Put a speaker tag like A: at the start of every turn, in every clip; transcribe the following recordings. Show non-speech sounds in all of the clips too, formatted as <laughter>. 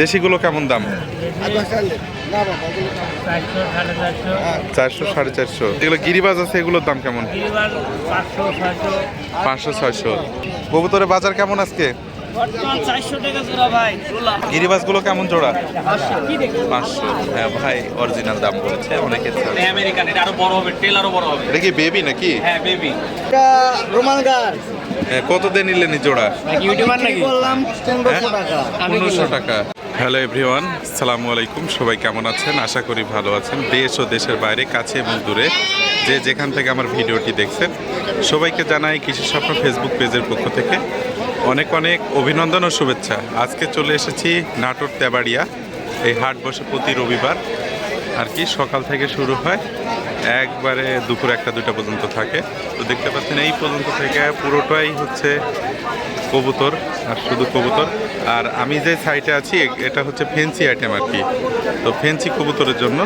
A: দেশিগুলো কেমন দাম?
B: চারশো সাড়ে চারশো।
A: এগুলো গিরিবাজ আছে এগুলোর দাম কেমন?
B: পাঁচশো ছয়শো।
A: কবুতরের বাজার কেমন আজকে? গিরিবাজগুলো কেমন জোড়া? পাঁচশো। হ্যাঁ ভাই অরিজিনাল দাম বলেছে অনেকে।
C: আমেরিকান এটা আরও বড় হবে টেল আরও বড় হবে
A: এটা কি বেবি নাকি?
C: হ্যাঁ বেবি
D: রোমান গার
A: হ্যাঁ, কত দিয়ে নিলেন জোড়া
C: ইউটিউবার নাকি
D: বললাম টাকা
A: টাকা। হ্যালো এভরিওয়ান সালামু আলাইকুম সবাই কেমন আছেন? আশা করি ভালো আছেন। দেশ ও দেশের বাইরে, কাছে এবং দূরে যে যেখান থেকে আমার ভিডিওটি দেখছেন, সবাইকে জানাই কৃষি স্বপ্ন ফেসবুক পেজের পক্ষ থেকে অনেক অনেক অভিনন্দন ও শুভেচ্ছা। আজকে চলে এসেছি নাটোর তেবাড়িয়া, এই হাট বসে প্রতি রবিবার। আর কি, সকাল থেকে শুরু হয়, একবারে দুপুর একটা, দুটা পর্যন্ত থাকে। তো দেখতে পাচ্ছেন, এই পর্যন্ত থেকে পুরোটাই হচ্ছে কবুতর, আর শুধু কবুতর। আর আমি যে সাইটে আছি এটা হচ্ছে ফেন্সি আইটেম আর কি। তো ফেন্সি কবুতরের জন্য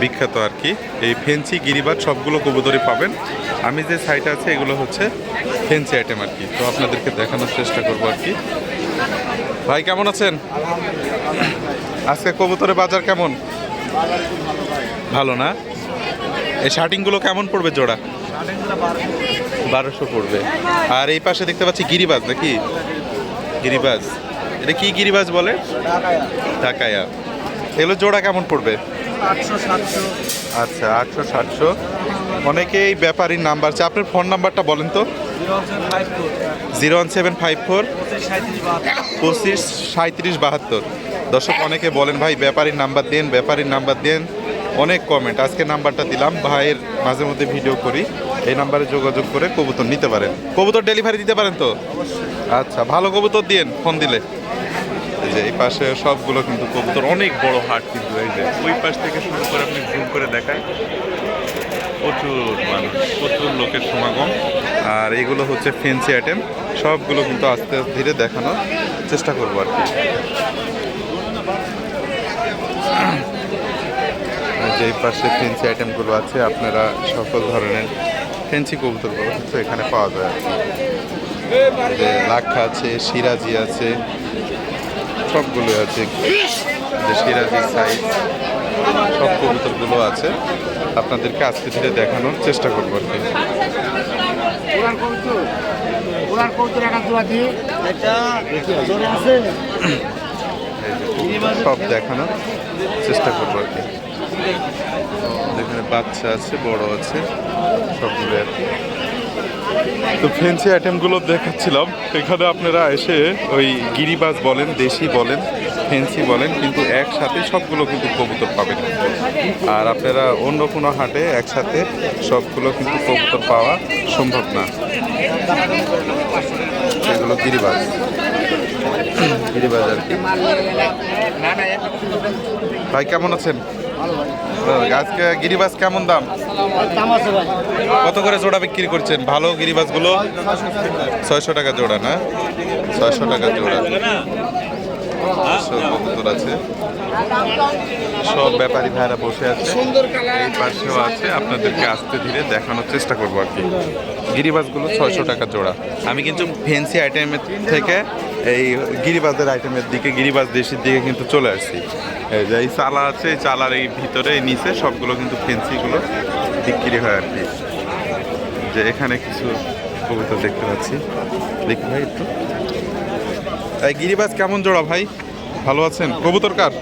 A: বিখ্যাত আর কি। এই ফেন্সি গিরিবাজ, সবগুলো কবুতরই পাবেন। আমি যে সাইটে আছে, এগুলো হচ্ছে ফেন্সি আইটেম আর কি। তো আপনাদেরকে দেখানোর চেষ্টা করব আর কি। ভাই, কেমন আছেন? আজকে কবুতরের বাজার কেমন? ভালো না? এই শার্টিংগুলো কেমন পড়বে জোড়া? বারোশো পড়বে। আর এই পাশে দেখতে পাচ্ছি গিরিবাজ নাকি? গিরিবাজ। এটা কি গিরিবাজ বলে? ঢাকায়া। এগুলো জোড়া কেমন পড়বে? আচ্ছা আটশো, সাতশো। অনেকেই ব্যাপারীর নাম্বার আছে আপনার ফোন নাম্বারটা বলেন তো। Zero one seven five four.
D: পঁচিশ সাঁত্রিশ বাহাত্তর।
A: দর্শক, অনেকে বলেন, ভাই, ব্যাপারীর নাম্বার দেন, ব্যাপারীর নাম্বার দেন। অনেক কমেন্ট আজকে নাম্বারটা দিলাম, ভাইয়ের মাঝে মধ্যে ভিডিও করি। এই নাম্বারে যোগাযোগ করে কবুতর নিতে পারেন। কবুতর ডেলিভারি দিতে পারেন তো? আচ্ছা ভালো কবুতর দিন ফোন দিলে। এই যে এই পাশে সবগুলো কিন্তু কবুতর, অনেক বড় হাট কিন্তু এই যে। ওই পাশ থেকে শুরু করে আপনি জুম করে দেখায় প্রচুর মানুষ, প্রচুর লোকের সমাগম। আর এগুলো হচ্ছে ফেন্সি আইটেম সবগুলো কিন্তু আস্তে আস্তে ধীরে দেখানোর চেষ্টা করব আর কি। এই পাশে ফেন্সি আইটেমগুলো আছে, আপনারা সকল ধরনের ফেন্সি কবুতরগুলো কিন্তু এখানে পাওয়া যায়। যে লাক্ষা আছে, সিরাজি আছে, সবগুলো আছে। যে সিরাজি সাইজ সব কবুতরগুলো আছে। আপনাদেরকে আজকে ধীরে দেখানোর চেষ্টা করব আর কি। সব দেখানোর চেষ্টা করব আর কি। এখানে বাচ্চা আছে, বড় আছে সবগুলো আর কি তো ফেন্সি আইটেমগুলো দেখাচ্ছিলাম। এখানে আপনারা এসে ওই গিরিবাজ বলেন, দেশি বলেন ফেন্সি বলেন, কিন্তু একসাথে সবগুলো কিন্তু কবুতর পাবেন। আর আপনারা অন্য কোনো হাটে একসাথে সবগুলো কিন্তু কবুতর পাওয়া সম্ভব না। এগুলো গিরিবাজ। গিরিবাজ আর কি। ভাই, কেমন আছেন? আজকে গিরিবাস কেমন দাম? কত করে জোড়া বিক্রি করছেন? ভালো গিরিবাজগুলো ছয়শো টাকা জোড়া না? ছয়শো টাকা জোড়া। আছে। সব ব্যাপারী ভাইরা বসে আছে। এই পাশেও আছে। আপনাদেরকে আস্তে ধীরে দেখানোর চেষ্টা করব আর কি। গিরিবাজগুলো ছয়শো টাকা জোড়া। আমি কিন্তু ফেন্সি আইটেমের থেকে এই গিরিবাজের আইটেমের দিকে, গিরিবাস দেশের দিকে কিন্তু চলে আসছি। এই চালা আছে, এই চালার এই ভিতরে, এই নিচে সবগুলো কিন্তু ফেন্সিগুলো বিক্রি হয় আর কি। যে এখানে কিছু কবিতা দেখতে পাচ্ছি। দেখি ভাই একটু। গিরিবাজ কেমন জোড়া ভাই? ভালো আছেন? কবুতর কার?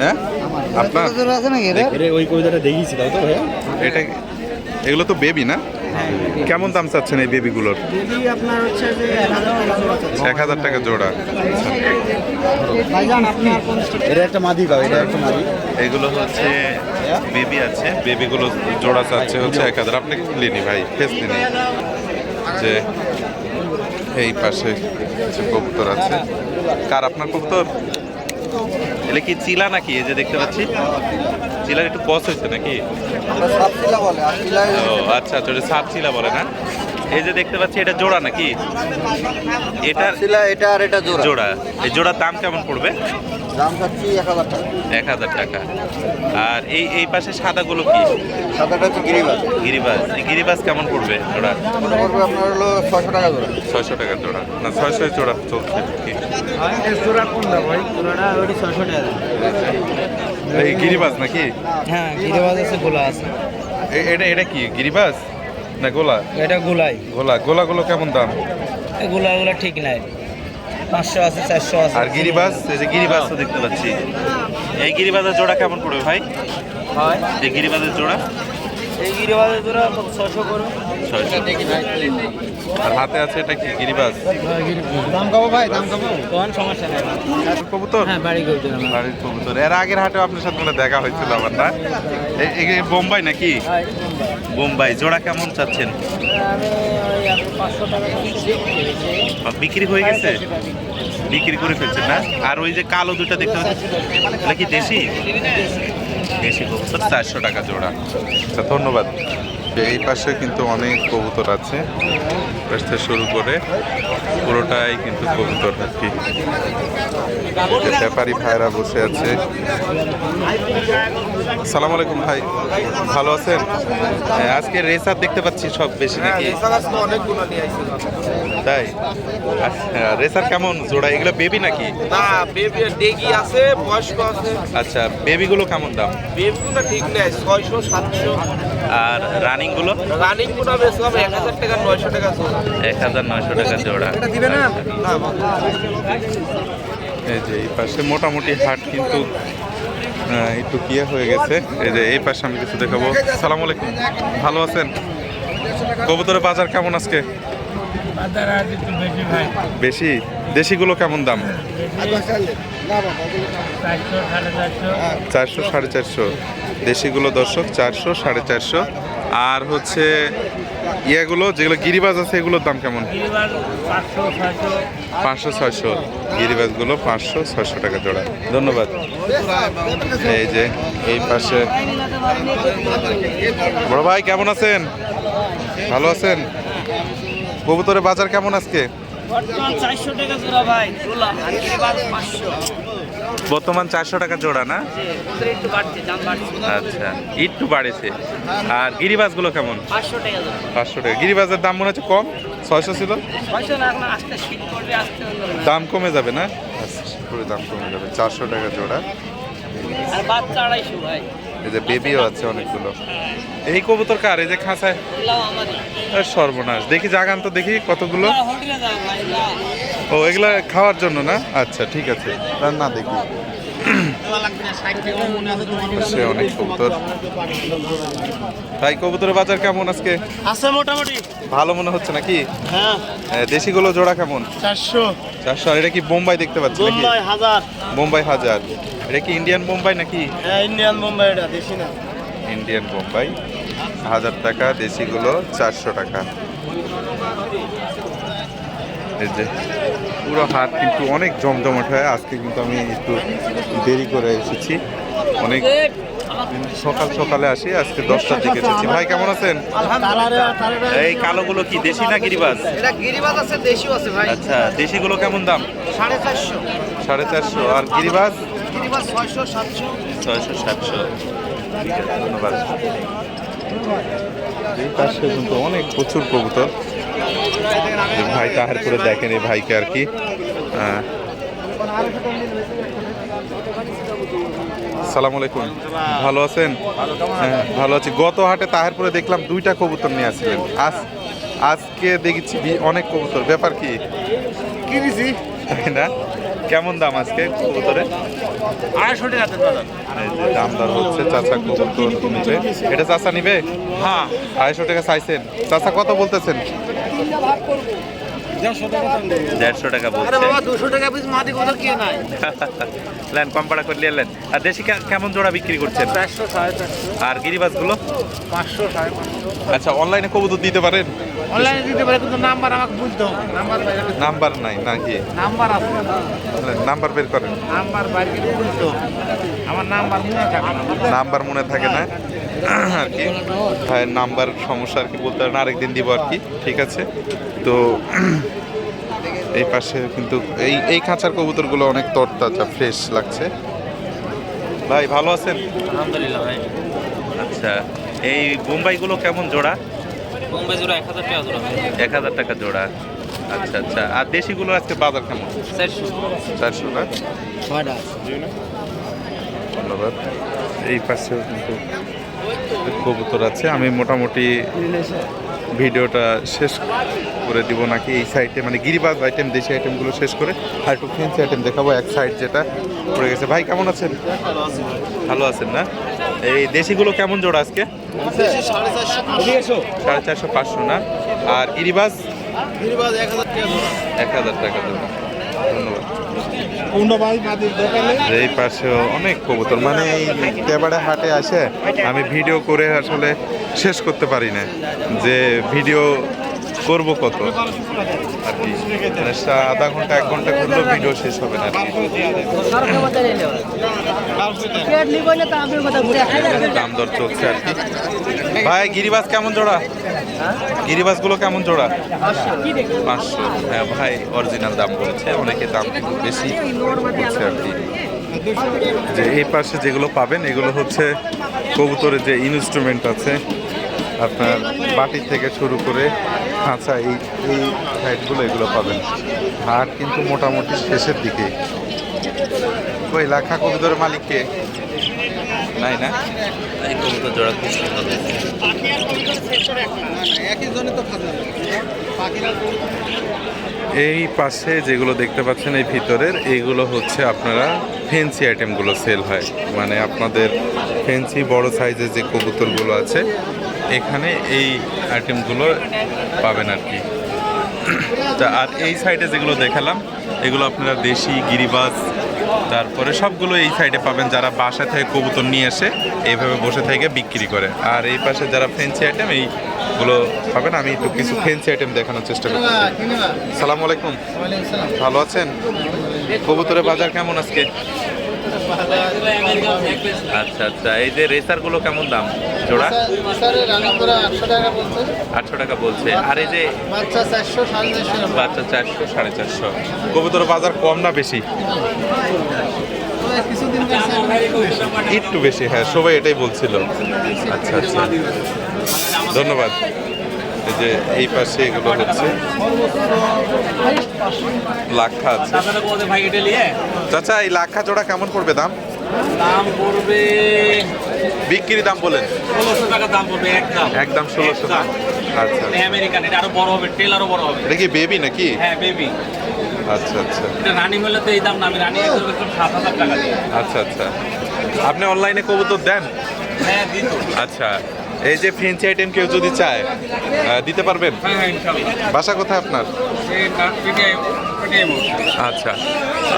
A: হ্যাঁ? আপনার?
C: ওই কবিতাটা দেখিয়েছি তাই তো ভাইয়া।
A: এটা এগুলো তো বেবি না? কেমন দাম চাচ্ছেন এই বেবিগুলোর
D: আপনার হচ্ছে এক হাজার টাকা জোড়া।
C: এটা একটা মাদি এটা একটা মাদি।
A: এগুলো হচ্ছে বেবি আছে। বেবিগুলো জোড়া চাচ্ছে হচ্ছে এক হাজার। আপনি লিনি ভাই ফেস লিনি যে এই পাশে কিছু কবুতর আছে। কার আপনার কবুতর? এটা কি চিলা নাকি? এই যে দেখতে পাচ্ছি। চিলার একটু পস হয়েছে নাকি? ও আচ্ছা আচ্ছা ওটা সাপ চিলা বলে না? এই যে দেখতে পাচ্ছি এটা জোড়া নাকি? এটা
C: এটা আর এটা জোড়া।
A: জোড়া। এই জোড়ার দাম কেমন পড়বে?
C: দাম চাচ্ছি এক হাজার টাকা।
A: এক হাজার টাকা। আর এই এই পাশে সাদাগুলো কি?
C: সাদাটা হচ্ছে গিরিবাজ।
A: গিরিবাজ। এই গিরিবাজ কেমন পড়বে জোড়া?
C: ওটা পড়বে আপনার হলো ছশো টাকা জোড়া।
A: ছয়শো টাকা জোড়া। না ছয়শো জোড়া চলছে কি
B: জোড়া কোনটা ভাই? জোড়াটা ছশো টাকা।
A: এই গিরিবাজ নাকি?
B: হ্যাঁ গিরিবাজ আছে গোলা আছে।
A: এ- এটা এটা কি গিরিবাজ না গোলা?
B: এটা গোলাই।
A: গোলা গোলাগুলো কেমন দাম?
B: এই গোলা গোলা ঠিক নাই। পাঁচশো আছে চারশো আছে।
A: আর গিরিবাজ এই যে গিরিবাজ তো দেখতে পাচ্ছি। এই গিরিবাজের জোড়া কেমন পড়বে ভাই?
B: হয়।
A: এই গিরিবাজের জোড়া?
B: এই গিরিবাজের জোড়া ছশো করে।
A: ছয়শো। আর হাতে আছে এটা কি গিরিবাজ?
C: দাম কব ভাই? দাম
B: কোন সমস্যা নেই।
A: কবুতর?
B: হ্যাঁ বাড়ি করতে আমার।
A: বাড়ির কবুতর। এর আগের হাটেও আপনার সাথে মনে দেখা হয়েছিল আমার না? এ- এ- এ বোম্বাই নাকি? বোম্বাই জোড়া কেমন চাচ্ছেন? বিক্রি হয়ে গেছে? বিক্রি করে ফেলছেন না? আর ওই যে কালো দুটা দেখতে পাচ্ছি এটা কি দেশি? দেশি। চারশো টাকা জোড়া। আচ্ছা ধন্যবাদ। এই পাশে কিন্তু অনেক কবুতর আছে। পাশ থেকে শুরু করে পুরোটাই কিন্তু কবুতর আর কি। ব্যাপারী ভাইরা বসে আছে। সালাম আলাইকুম ভাই ভালো আছেন? হ্যাঁ, আজকে রেসার দেখতে পাচ্ছি সব বেশি নাকি?
C: আসছি
A: তাই? আচ্ছা, রেসার কেমন জোড়া? এগুলো বেবি নাকি?
E: না বেবি ডেগি আছে বয়স্ক আছে।
A: আচ্ছা বেবিগুলো কেমন দাম?
E: বেবিগুলো ঠিক নেই ছয়শো সাতশো।
A: আর রানিং গুলো
E: রানিংগুলো হাজার টাকা নয়শো টাকা জোড়া।
A: এক হাজার নয়শো টাকা জোড়া।
E: দিবে না? না
A: এই যে এই পাশে মোটামুটি হাট কিন্তু একটু কিয়া হয়ে গেছে। এই যে এই পাশে আমি কিছু দেখাবো। সালাম আলাইকুম। ভালো আছেন? কবুতরের বাজার কেমন আজকে?
B: বেশি
A: দেশিগুলো কেমন দাম?
B: চারশো সাড়ে চারশো।
A: দেশিগুলো দর্শক চারশো সাড়ে চারশো। আর হচ্ছে ইয়েগুলো যেগুলো গিরিবাজ আছে এগুলোর দাম কেমন?
B: পাঁচশো ছয়শো।
A: গিরিবাজগুলো পাঁচশো ছয়শো টাকা জোড়া। ধন্যবাদ। এই যে এই পাশে। বড় ভাই কেমন আছেন? ভালো আছেন? কবুতরের বাজার কেমন আজকে?
B: চারশো টাকা জোড়া ভাই
A: বর্তমান চারশো টাকা জোড়া না? আচ্ছা একটু বাড়েছে। আর গিরিবাজগুলো কেমন?
B: পাঁচশো টাকা
A: গিরিবাসের গিরিবাজের দাম মনে হচ্ছে কম? ছয়শো ছিল? দাম কমে যাবে না? আচ্ছা দাম কমে যাবে। চারশো টাকা জোড়া।
B: আর বাচ্চা আড়াইশো ভাই।
A: এই যে বেবিও আছে অনেকগুলো। এই কবুতর কার? এই যে খাঁচায়? সর্বনাশ। দেখি জাগান তো দেখি কতগুলো।
B: এগুলা হোটেলে যাও ভাই এগুলা।
A: ও এগুলা খাওয়ার জন্য না? আচ্ছা ঠিক আছে। না দেখি। সে অনেক কবুতর। ভাই কবুতরের বাজার কেমন আজকে?
B: আছে মোটামুটি।
A: ভালো মনে হচ্ছে নাকি?
B: হ্যাঁ।
A: এ, দেশিগুলো জোড়া কেমন?
B: চারশো।
A: চারশো এটা কি বোম্বাই দেখতে পাচ্ছি
B: বোম্বাই হাজার।
A: বোম্বাই হাজার। এটা কি ইন্ডিয়ান বোম্বাই নাকি?
B: হ্যাঁ ইন্ডিয়ান বোম্বাই এটা দেশি না।
A: ইন্ডিয়ান বোম্বাই। হাজার টাকা দেশিগুলো চারশো টাকা। এই যে পুরো হাট কিন্তু অনেক জমজমাট হয়। আজকে কিন্তু আমি একটু দেরি করে এসেছি। অনেক সকাল সকালে আসি আজকে দশটার দিকে এসেছি। ভাই কেমন আছেন? এই কালোগুলো কি দেশি না গিরিবাজ?
E: এটা গিরিবাজ আছে দেশিও আছে ভাই।
A: আচ্ছা দেশিগুলো কেমন দাম?
E: সাড়ে চারশো।
A: সাড়ে চারশো। আর গিরিবাজ?
E: গিরিবাজ ছয়শো সাতশো।
A: ছয়শো সাতশো। ধন্যবাদ। এই পাশে কিন্তু অনেক প্রচুর কবুতর। ভাই তাহার করে দেখেন এই ভাইকে আর কি। সালাম আলাইকুম। ভালো আছেন? হ্যাঁ ভালো আছি। গত হাটে তাহারপুরে দেখলাম দুইটা কবুতর নিয়ে আসছিলেন। আজ আজকে দেখেছি অনেক কবুতর। ব্যাপার কি?
C: কিনেছি।
A: তাই না? কেমন দাম আজকে কবুতরে?
B: আড়াইশো টাকা
A: দাম দর হচ্ছে চাচা কবুতর নিবে এটা চাচা নিবে?
B: হ্যাঁ।
A: আড়াইশো টাকা চাইছেন। চাচা কত বলতেছেন? দেড়শো টাকা বলছে। <laughs> লেন কম পাড়া করে নিলেন আর দেশি কেমন জোড়া বিক্রি করছেন?
E: চারশো সাড়ে
A: আর গিরিবাজগুলো
E: পাঁচশো সাড়ে পাঁচশো।
A: আচ্ছা অনলাইনে কবুতর দিতে পারেন?
E: অনলাইনে দিতে পারে কিন্তু নাম্বার আমাকে বুঝতে হবে। নাম্বার
A: নাম্বার নাই নাকি
E: নাম্বার আছে।
A: নাম্বার বের করেন।
E: নাম্বার বাইরে বুঝতে হবে। আমার নাম্বার মনে থাকে না।
A: নাম্বার মনে থাকে না। আর কি? ভাইয়ের নাম্বার সমস্যা আর কি বলতে পারেন আরেকদিন দিব আর কি। ঠিক আছে? তো এই পাশে কিন্তু এই এই খাঁচার কবুতরগুলো অনেক তরতাজা ফ্রেশ লাগছে। ভাই ভালো আছেন?
B: আলহামদুলিল্লাহ ভাই।
A: আচ্ছা এই বোম্বাইগুলো কেমন জোড়া?
B: জোড়া এক হাজার টাকা জোড়া
A: এক হাজার টাকা জোড়া। আচ্ছা আচ্ছা। আর দেশিগুলো আজকে বাজার কেমন?
B: চারশো।
A: চারশো না? ধন্যবাদ। এই পাশেও কিন্তু কবুতর আছে। আমি মোটামুটি ভিডিওটা শেষ করে দিব নাকি? এই সাইডে মানে গিরিবাজ আইটেম দেশি আইটেমগুলো শেষ করে আর একটু ফেন্সি আইটেম দেখাবো। এক সাইড যেটা পড়ে গেছে। ভাই কেমন আছেন? ভালো আছেন না? এই দেশিগুলো কেমন জোড়া আজকে?
C: সাড়ে চারশো
A: সাড়ে চারশো পাঁচশো না? আর
C: নির্বাজ এক হাজার টাকা জোড়া।
A: এক হাজার টাকা ধন্যবাদ। এই পাশেও অনেক কবুতর। মানে এই হাটে আসে আমি ভিডিও করে আসলে শেষ করতে পারি না। যে ভিডিও করব কত? আর কি? আধা ঘণ্টা, এক ঘণ্টা করলেও ভিডিও শেষ হবে না দাম দর চলছে আর কি। ভাই, গিরিবাস কেমন জোড়া? গিরিবাজগুলো কেমন জোড়া? পাঁচশো। হ্যাঁ ভাই অরিজিনাল দাম বলেছে, অনেকে দাম বেশি বলছে আর কি। যে এই পাশে যেগুলো পাবেন, এগুলো হচ্ছে কবুতরের যে ইনস্ট্রুমেন্ট আছে, আপনার বাটি থেকে শুরু করে খাঁচা এই এই সাইডগুলো এগুলো পাবেন। হাট কিন্তু মোটামুটি শেষের দিকে। ওই লাখা কবুতরের মালিককে নাই না? এই কবুতর জোড়া খুব সুন্দর
C: একই জনে তো
A: এই পাশে যেগুলো দেখতে পাচ্ছেন এই ভিতরের এইগুলো হচ্ছে আপনারা ফেন্সি আইটেমগুলো সেল হয়। মানে আপনাদের ফেন্সি বড় সাইজের যে কবুতরগুলো আছে এখানে এই আইটেমগুলো পাবেন আর কি। তা আর এই সাইডে যেগুলো দেখালাম এগুলো আপনারা দেশি গিরিবাজ তারপরে সবগুলো এই সাইডে পাবেন। যারা বাসা থেকে কবুতর নিয়ে এসে এইভাবে বসে থেকে বিক্রি করে। আর এই পাশে যারা ফেন্সি আইটেম এইগুলো পাবেন। আমি একটু কিছু ফেন্সি আইটেম দেখানোর চেষ্টা করছি সালাম আলাইকুম। ভালো আছেন? কবুতরের বাজার কেমন আজকে? আচ্ছা আচ্ছা। এই যে রেসারগুলো কেমন দাম? জোড়া?
C: আটশো টাকা বলছে।
A: আটশো টাকা বলছে। আর এই যে
C: বাচ্চা চারশো সাড়ে চারশো
A: বাচ্চা সাড়ে চারশো। কবুতর বাজার কম না বেশি? একটু বেশি হ্যাঁ সবাই এটাই বলছিল। আচ্ছা আচ্ছা। ধন্যবাদ। এই যে এই পাশে এগুলো হচ্ছে। লাক্ষা আছে। চাচা এই লাক্ষা জোড়া কেমন পড়বে দাম?
B: দাম পড়বে
A: বিক্রি দাম বলেন।
B: ষোলোশো টাকা দাম পড়বে একদম
A: একদম ষোলোশো
B: একদম।
A: আচ্ছা।
B: এটা আমেরিকান এটা আরও বড় হবে টেল আরও বড় হবে।
A: এটা কি বেবি নাকি?
B: হ্যাঁ বেবি
A: আচ্ছা আচ্ছা।
B: এটা রানি হলে তো এই দাম না আমি রানি সাত হাজার টাকা দিয়ে।
A: আচ্ছা আচ্ছা। আপনি অনলাইনে কবুতর দেন?
B: হ্যাঁ দিত।
A: আচ্ছা। এই যে ফেন্সি আইটেম কেউ যদি চায় দিতে পারবেন?
B: হ্যাঁ হ্যাঁ
A: বাসা কোথায় আপনার? আচ্ছা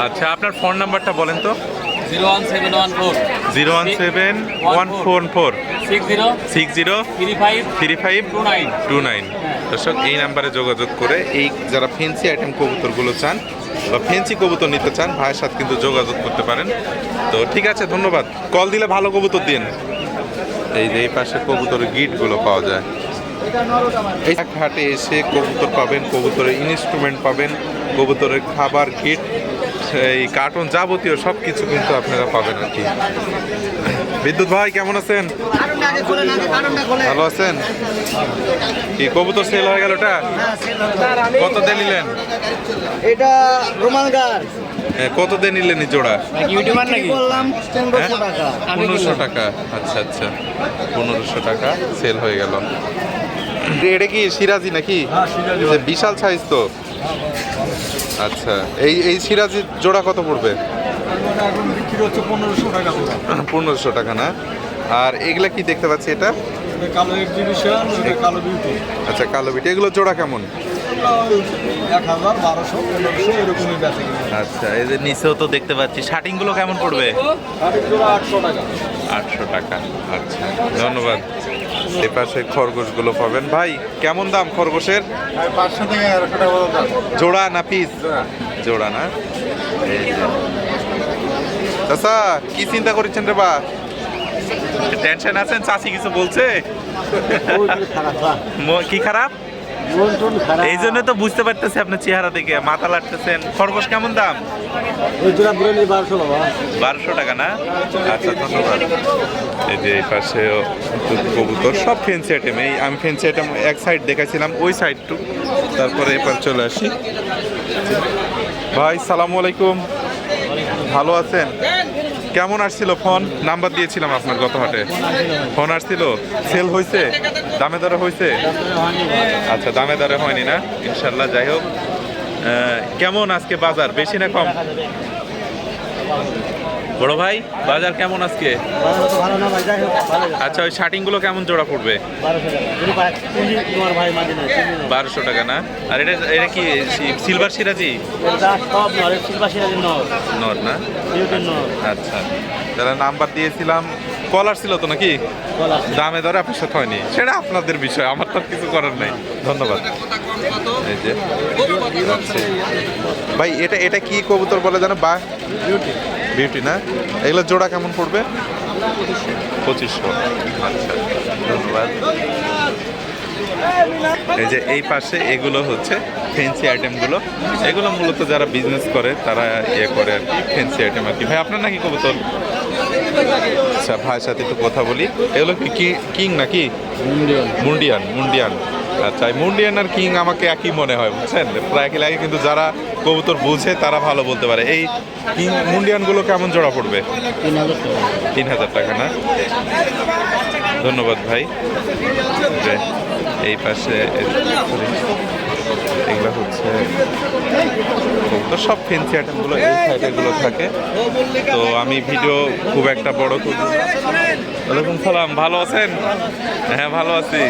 A: আচ্ছা আপনার ফোন নাম্বারটা বলেন তো।
B: Zero one seven one four.
A: Zero one seven one four four.
B: Six zero.
A: Six zero.
B: Three five.
A: Three five.
B: Two nine.
A: Two nine. দর্শক এই নাম্বারে যোগাযোগ করে এই যারা ফেন্সি আইটেম কবুতরগুলো চান বা ফেন্সি কবুতর নিতে চান ভাইয়ের সাথে কিন্তু যোগাযোগ করতে পারেন। তো ঠিক আছে ধন্যবাদ। কল দিলে ভালো কবুতর দিন এই যে এই পাশে কবুতরের গিটগুলো পাওয়া যায়। এই হাটে এসে কবুতর পাবেন, কবুতরের ইনস্ট্রুমেন্ট পাবেন, কবুতরের খাবার কিট এই কার্টুন যাবতীয় সব কিছু কিন্তু আপনারা পাবেন আর কি। বিদ্যুৎ ভাই, কেমন আছেন? ভালো আছেন? কি কবুতর সেল হয়ে গেল ওটা? কত দিয়ে নিলেন?
C: এটা রোমান গার
A: এ, কত দিয়ে নিলেন এই জোড়া?
B: ইউটিউবার নাকি?
C: বললাম পনেরোশো
A: হ্যাঁ?
C: টাকা।
A: পনেরোশো টাকা। আচ্ছা আচ্ছা। পনেরোশো টাকা সেল হয়ে গেল। এটা কি সিরাজি নাকি? বিশাল সাইজ তো। আচ্ছা এই এই সিরাজি জোড়া কত পড়বে?
C: পনেরোশো টাকা
A: পনেরোশো টাকা না? আর এগুলা কি দেখতে পাচ্ছি এটা?
C: কালো এক্সিবিশন কালো বিউটি
A: আচ্ছা কালো বিটি এগুলো জোড়া কেমন? আচ্ছা এই যে নিচেও তো দেখতে পাচ্ছি। শার্টিংগুলো কেমন পড়বে?
C: আটশো টাকা।
A: আচ্ছা ধন্যবাদ। এ পাশে খরগোশগুলো পাবেন। ভাই কেমন দাম খরগোশের? জোড়া না পিস জোড়া। না? এই চাচা কি চিন্তা করেছেন রে বা? টেনশন আছেন? চাচি কিছু বলছে? কি খারাপ? এই জন্য তো বুঝতে পারতেছি আপনার চেহারা দেখে, মাথা লাটতেছেন। খরগোশ কেমন দাম?
D: বারোশো
A: টাকা না? আচ্ছা ধন্যবাদ। এই যে এই পাশে কবুতর, সব ফেন্সি আইটেম এই, আমি ফেন্সি আইটেম এক সাইড দেখাছিলাম ওই সাইডটু তারপরে এবার চলে আসি। ভাই, সালামু আলাইকুম। ভালো আছেন? কেমন আসছিল ফোন? নাম্বার দিয়েছিলাম আপনার গত হাটে। ফোন আসছিল? সেল হয়েছে দামে দরে হয়েছে আচ্ছা দামে দরে হয়নি না? ইনশাল্লাহ যাই হোক। কেমন আজকে বাজার? বেশি না কম? বড় ভাই বাজার কেমন আজকে? আচ্ছা ওই শার্টিংগুলো কেমন জোড়া পড়বে
D: বারোশো টাকা না?
A: বারোশো টাকা না আর এটা এটা কি সিলভার সিরাজি? নর। না? আচ্ছা তাহলে নাম্বার দিয়েছিলাম কলার ছিল তো নাকি? দামে দরে আপনার সাথে হয়নি। সেটা আপনাদের বিষয় আমার তো কিছু করার নাই। ধন্যবাদ। এই যে। ভাই এটা এটা কি কবুতর বলে জানো? বা বিউটি। বিউটি না? এগুলো জোড়া কেমন পড়বে? পঁচিশশো। আচ্ছা ধন্যবাদ। এই যে এই পাশে এগুলো হচ্ছে ফেন্সি আইটেমগুলো এগুলো মূলত যারা বিজনেস করে তারা ইয়ে করে আর কি ফেন্সি আইটেম আর কি। ভাই আপনার নাকি কবুতর? আচ্ছা ভাইয়ের সাথে একটু কথা বলি। এগুলো কি কি কিং নাকি? মুন্ডিয়ান। মুন্ডিয়ান আচ্ছা মুন্ডিয়ান আর কিং আমাকে একই মনে হয় বুঝছেন? প্রায় একই লাগে কিন্তু যারা কবুতর বুঝে তারা ভালো বলতে পারে। এই কিং মুন্ডিয়ানগুলো কেমন জোড়া পড়বে?
D: তিন হাজার টাকা
A: না? ধন্যবাদ ভাই। এই পাশে এগুলো হচ্ছে তো সব ফেন্সি আইটেমগুলো এই সাইডেগুলো থাকে। তো আমি ভিডিও খুব একটা বড় করি। ওয়ালাইকুম সালাম, ভালো আছেন? হ্যাঁ ভালো আছি।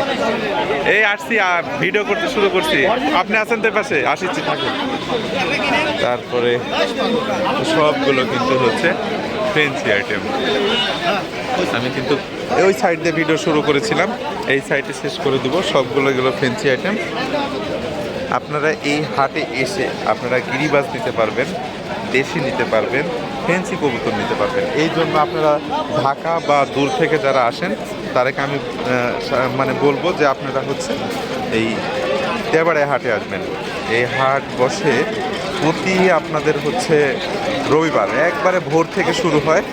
A: এই আসছি আর ভিডিও করতে শুরু করছি। আপনি আছেন তো পাশে? আসিছি থাকুন। তারপরে সবগুলো কিন্তু হচ্ছে ফেন্সি আইটেম আমি কিন্তু ওই সাইড দিয়ে ভিডিও শুরু করেছিলাম। এই সাইডে শেষ করে দেবো। সবগুলো এগুলো ফেন্সি আইটেম আপনারা এই হাটে এসে আপনারা গিরিবাজ নিতে পারবেন, দেশি নিতে পারবেন ফেন্সি কবুতর নিতে পারবেন। এই জন্য আপনারা ঢাকা বা দূর থেকে যারা আসেন, তাদেরকে আমি মানে বলব যে আপনারা হচ্ছে এই দেবাড়ে হাটে আসবেন। এই হাট বসে প্রতি আপনাদের হচ্ছে রবিবার, একবারে ভোর থেকে শুরু হয়,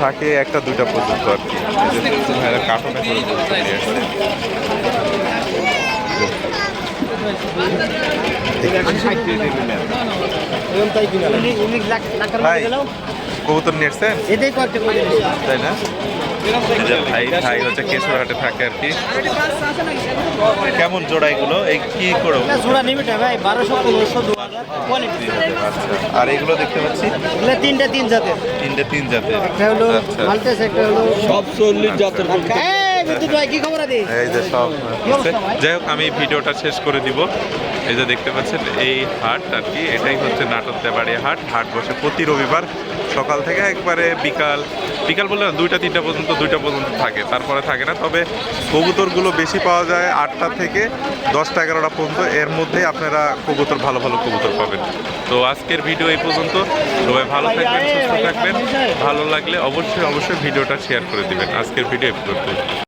A: থাকে একটা দুইটা পর্যন্ত আর কি। কার্টনে করে কবুতর নিয়ে আসছে
D: এরকম তাই কিনা উনি লাখ টাকার
A: ভাই
D: মধ্যে গেলেও
A: কবুতর নিয়ে আসছেন
D: এটাই কয়েকটা করে দিচ্ছি
A: তাই না? ভাই ভাই হচ্ছে কেশরহাটে থাকে আর কি। কেমন জোড়া এগুলো? এই কি করে
D: এটা জোড়া নিবি ভাই বারোশো পনেরোশো হাজার।
A: আচ্ছা আর এগুলো দেখতে পাচ্ছি?
D: তিনটে তিন জাতের।
A: তিনটে তিন জাতের।
D: একটা হলো
A: আচ্ছা।
D: একটা হলো
C: সব চল্লিশ জাতের
D: এই
A: যে সব যাই হোক আমি ভিডিওটা শেষ করে দিব। এই যে দেখতে পাচ্ছেন এই হাট আর কি এটাই হচ্ছে নাটক দেবাড়ি হাট। হাট বসে প্রতি রবিবার সকাল থেকে একবারে বিকাল বিকাল বললে না, দুইটা তিনটা পর্যন্ত দুইটা পর্যন্ত থাকে তারপরে থাকে না। তবে কবুতরগুলো বেশি পাওয়া যায় আটটা থেকে দশটা এগারোটা পর্যন্ত। এর মধ্যে আপনারা কবুতর ভালো ভালো কবুতর পাবেন। তো আজকের ভিডিও এই পর্যন্ত। সবাই ভালো থাকবেন সুস্থ থাকবেন। ভালো লাগলে অবশ্যই অবশ্যই ভিডিওটা শেয়ার করে দিবেন। আজকের ভিডিও এই পর্যন্ত